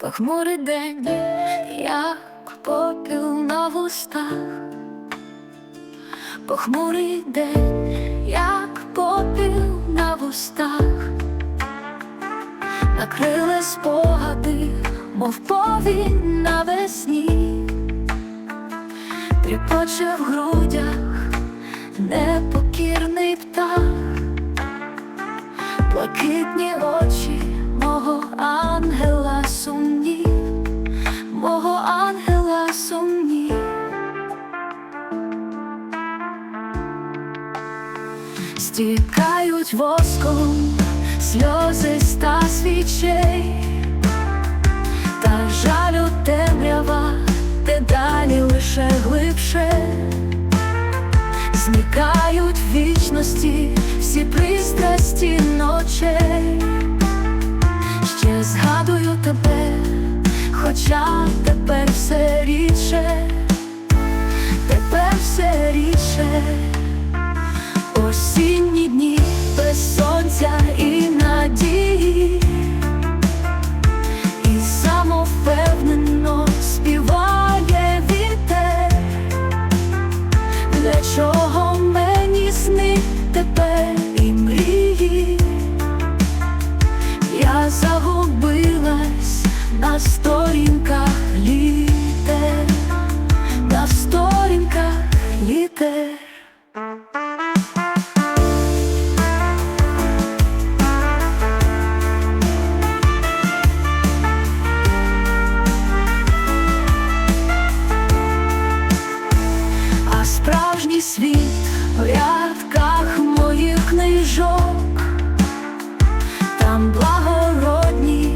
Похмурий день, як попіл на вустах, похмурий день, як попіл на вустах, накрили спогади, мов повінь навесні, тріпоче в грудях непокірний птах, блакитні очі мого ангела сумні, мого ангела сумні. Стікають воском сльози ста свічей, та жалю темрява, дедалі лише глибше, зникають в вічності всі пристрасті все. Осінні дні без сонця і надії, і самовпевнено співає вітер, для чого мені сни тепер і мрії, я загубилась на сторінках літер, а справжній світ в рядках моїх книжок, там благородні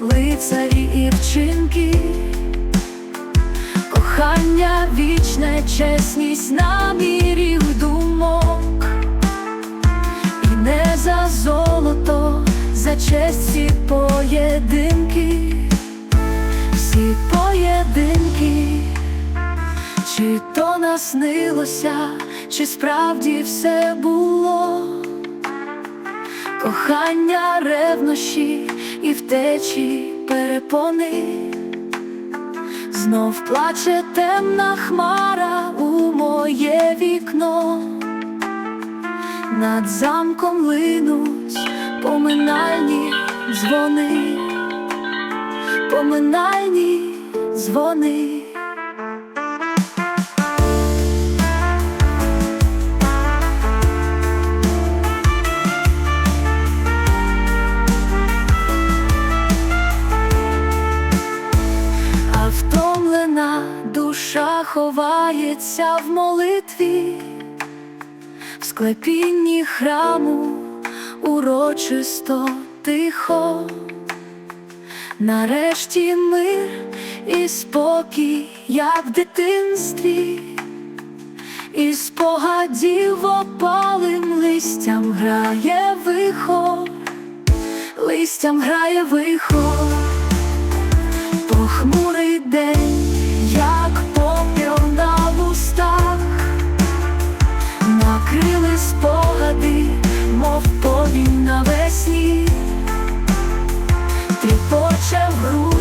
лицарі і вчинки, кохання вічне, чесність намірів думок, і не за золото, за честь поєдинки, всі поєдинки. Чи то наснилося, чи справді все було, кохання, ревнощі і втечі перепони, знов плаче темна хмара у моє вікно, над замком линуть поминальні дзвони, поминальні дзвони. Душа ховається в молитві, в склепінні храму урочисто тихо, нарешті мир і спокій, як в дитинстві, і спогадів опалим листям грає вихор, листям грає вихор. blue.